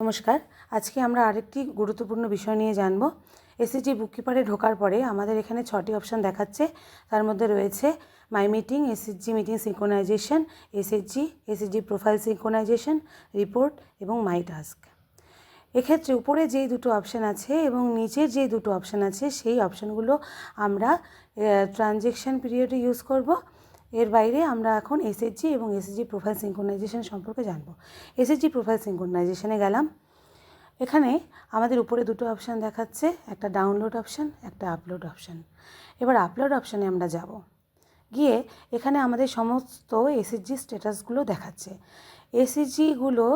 নমস্কার। আজকে আমরা আরেকটি গুরুত্বপূর্ণ বিষয় নিয়ে জানব। এসএসজি বুককিপারে ঢোকার পরে আমাদের এখানে ছটি অপশান দেখাচ্ছে। তার মধ্যে রয়েছে my meeting SSG meeting synchronization SSG SSG profile synchronization report এবং মাই টাস্ক এক্ষেত্রে উপরে যেই দুটো অপশান আছে এবং নিচের যেই দুটো অপশান আছে, সেই অপশানগুলো আমরা ট্রানজেকশন পিরিয়ডে ইউজ করব। এর বাইরে আমরা এখন এসএসজি এবং এসএসজি প্রোফাইল সিঙ্কোনাইজেশন সম্পর্কে জানব। এসএসজি প্রোফাইল সিঙ্কোনাইজেশনে গেলাম। এখানে আমাদের উপরে দুটো অপশান দেখাচ্ছে, একটা ডাউনলোড অপশান একটা আপলোড অপশান এবার আপলোড অপশানে আমরা যাব। গিয়ে এখানে আমাদের সমস্ত এসএসজি স্ট্যাটাসগুলো দেখাচ্ছে। এসএসজিগুলো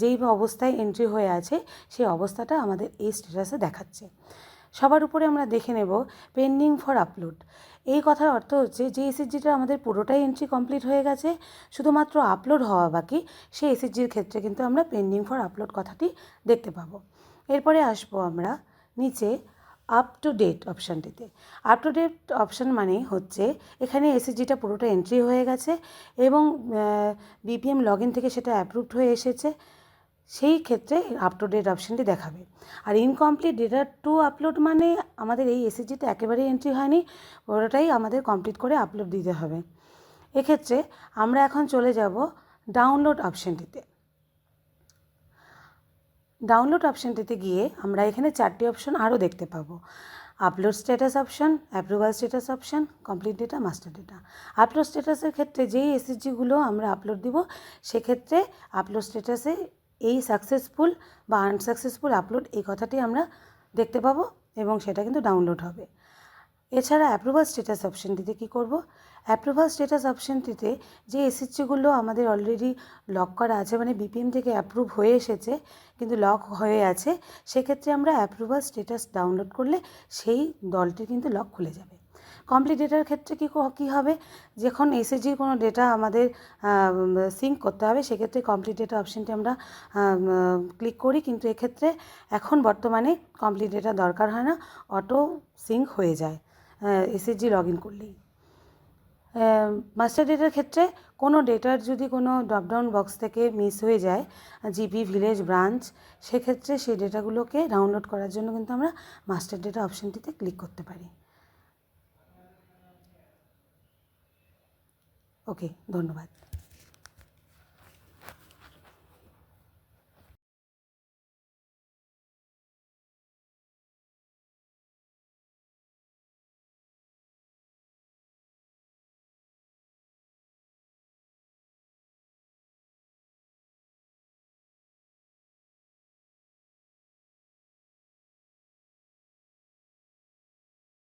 যেই অবস্থায় এন্ট্রি হয়ে আছে, সেই অবস্থাটা আমাদের এই স্ট্যাটাসে দেখাচ্ছে। সবার উপরে আমরা দেখে নেব পেন্ডিং ফর আপলোড এই কথার অর্থ হচ্ছে যে এসএসজিটা আমাদের পুরোটাই এন্ট্রি কমপ্লিট হয়ে গেছে, শুধুমাত্র আপলোড হওয়া বাকি, সেই এসএসজির ক্ষেত্রে কিন্তু আমরা পেন্ডিং ফর আপলোড কথাটি দেখতে পাবো। এরপরে আসব আমরা নিচে আপ টু ডেট অপশানটিতে আপ টু ডেট অপশান মানে হচ্ছে এখানে এসএসজিটা পুরোটা এন্ট্রি হয়ে গেছে এবং বিপিএম লগ ইন থেকে সেটা অ্যাপ্রুভড হয়ে এসেছে। সেই ক্ষেত্রে আপ টু ডেট অপশানটি দেখাবে। আর ইনকমপ্লিট ডেটা টু আপলোড মানে আমাদের এই এসএসজিতে একেবারেই এন্ট্রি হয়নি, পুরোটাই আমাদের কমপ্লিট করে আপলোড দিতে হবে। এক্ষেত্রে আমরা এখন চলে যাব ডাউনলোড অপশানটিতে ডাউনলোড অপশানটিতে গিয়ে আমরা এখানে চারটি অপশন আরও দেখতে পাবো। Upload status option approval status option complete data master data upload স্ট্যাটাসের ক্ষেত্রে যেই এসএসজিগুলো আমরা আপলোড দিব, সেক্ষেত্রে আপলোড স্ট্যাটাসে এই সাকসেসফুল বা আনসাকসেসফুল আপলোড এই কথাটি আমরা দেখতে পাবো এবং সেটা কিন্তু ডাউনলোড হবে। এছাড়া অ্যাপ্রুভাল স্ট্যাটাস অপশানটিতে কী করব? অ্যাপ্রুভাল স্ট্যাটাস অপশানটিতে যে এসএসজিগুলো আমাদের অলরেডি লক করা আছে মানে বিপিএম থেকে অ্যাপ্রুভ হয়ে এসেছে, কিন্তু লক হয়ে আছে, সেক্ষেত্রে আমরা অ্যাপ্রুভাল স্ট্যাটাস ডাউনলোড করলে সেই দলটির কিন্তু লক খুলে যাবে। কমপ্লিট ডেটার ক্ষেত্রে কী কী হবে? যখন এসএসজির কোনো ডেটা আমাদের সিঙ্ক করতে হবে, সেক্ষেত্রে কমপ্লিট ডেটা অপশানটি আমরা ক্লিক করি। কিন্তু এক্ষেত্রে এখন বর্তমানে কমপ্লিট ডেটা দরকার হয় না অটো সিঙ্ক হয়ে যায় এসএসজি লগ ইন করলেই। মাস্টার ডেটার ক্ষেত্রে কোনো ডেটার যদি কোনো ড্রপডাউন বক্স থেকে মিস হয়ে যায় জিপি ভিলেজ ব্রাঞ্চ সেক্ষেত্রে সেই ডেটাগুলোকে ডাউনলোড করার জন্য কিন্তু আমরা মাস্টার ডেটা অপশানটিতে ক্লিক করতে পারি। ওকে ধন্যবাদ।